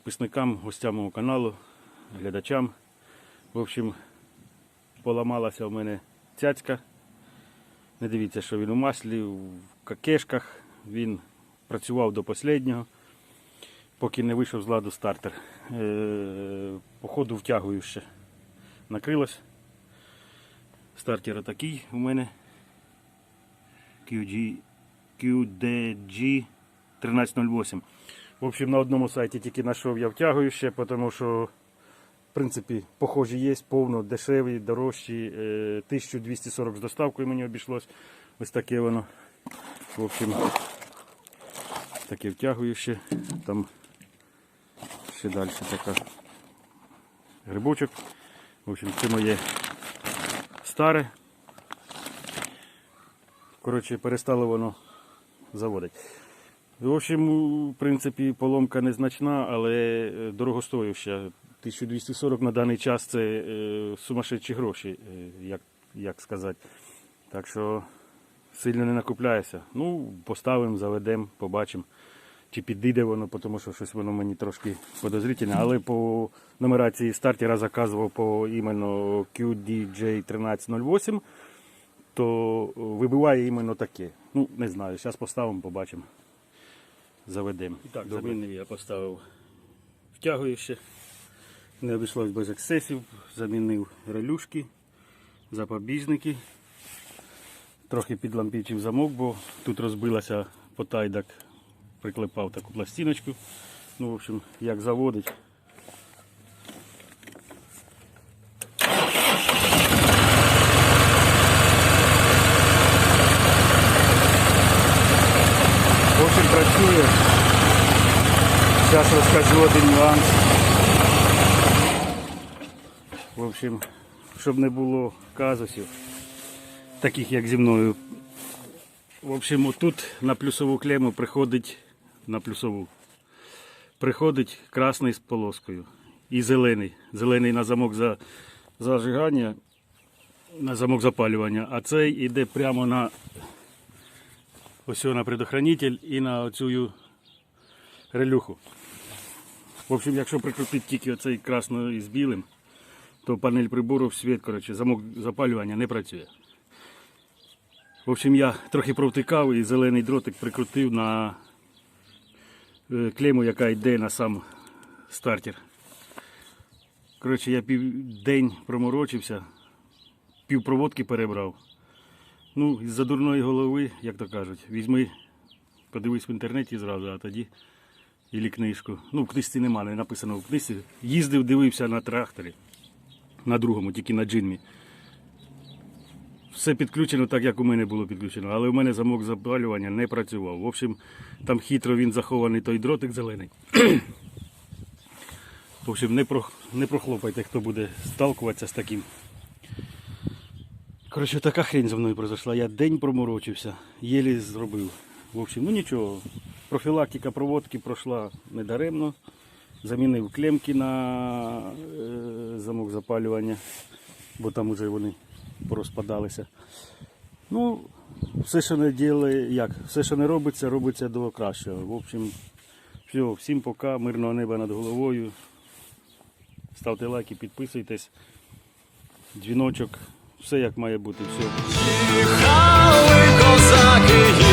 підписникам, гостям мого каналу, глядачам. В общем, поламалася в мене цяцька. Не дивіться, що він у маслі, в какешках. Він працював до останнього, поки не вийшов з ладу стартер. Е, Походу втягую ще. Накрилось. Стартер отакий у мене. QG, QDG 1308. В общем, на одному сайті тільки знайшов я втягую ще, тому що, в принципі, похожі є, повно дешеві, дорожчі. Е, 1240 з доставкою мені обійшлось. Ось таке воно. В общем, таке втягую ще. Там ще далі така грибочок. В общем, це моє старе. Коротше, перестало воно заводити. В общем, в принципі, поломка незначна, але е, дорогостоюча. 1240 на даний час це е, сумасшедші гроші, е, як, як сказати. Так що сильно не накупляється. Ну, поставимо, заведемо, побачимо. Чи підійде воно, тому що щось воно мені трошки подозрительне. Але по нумерації стартера заказував по іменно QDJ 1308 то вибиває іменно таке. Ну, не знаю, зараз поставимо, побачимо. Заведемо. І так, замінив я поставив втягуюче. Не обійшлось без ексцесів, замінив релюшки, запобіжники. Трохи підлампічив замок, бо тут розбилася потайдак, приклепав таку пластиночку. Ну, в общем, як заводить. В общем, працює. Зараз розкажу один нюанс. В общем, щоб не було казусів, таких як зі мною. В общем, тут на плюсову клему приходить на плюсову. Приходить красний з полоскою і зелений. Зелений на замок за зажигання, на замок запалювання, а цей іде прямо на ось на предохранитель і на оцю релюху. В общем, якщо прикрутити тільки оцей красний з білим, то панель прибору в світ, коротше, замок запалювання не працює. В общем, я трохи провтикав і зелений дротик прикрутив на е, клейму, яка йде на сам стартер. Коротше, я південь проморочився, півпроводки перебрав. Ну, із-за дурної голови, як то кажуть, візьми, подивись в інтернеті зразу, а тоді ілі книжку. Ну, в книжці нема, не написано в книжці. Їздив, дивився на тракторі, на другому, тільки на джинмі. Все підключено так, як у мене було підключено, але у мене замок запалювання не працював. В общем, там хитро він захований той дротик зелений. В общем, не, про, не прохлопайте, хто буде сталкуватися з таким. Коротше, така хрень за мною произошла. Я день проморочився, єлі зробив. В общем, ну нічого. Профілактика проводки пройшла недаремно. Замінив клемки на е, замок запалювання, бо там вже вони порозпадалися. Ну, все, що не діли, як, все, що не робиться, робиться до кращого. В общем, все, всім пока, мирного неба над головою. Ставте лайки, підписуйтесь. Дзвіночок, все як має бути. Все. Їхали козаки.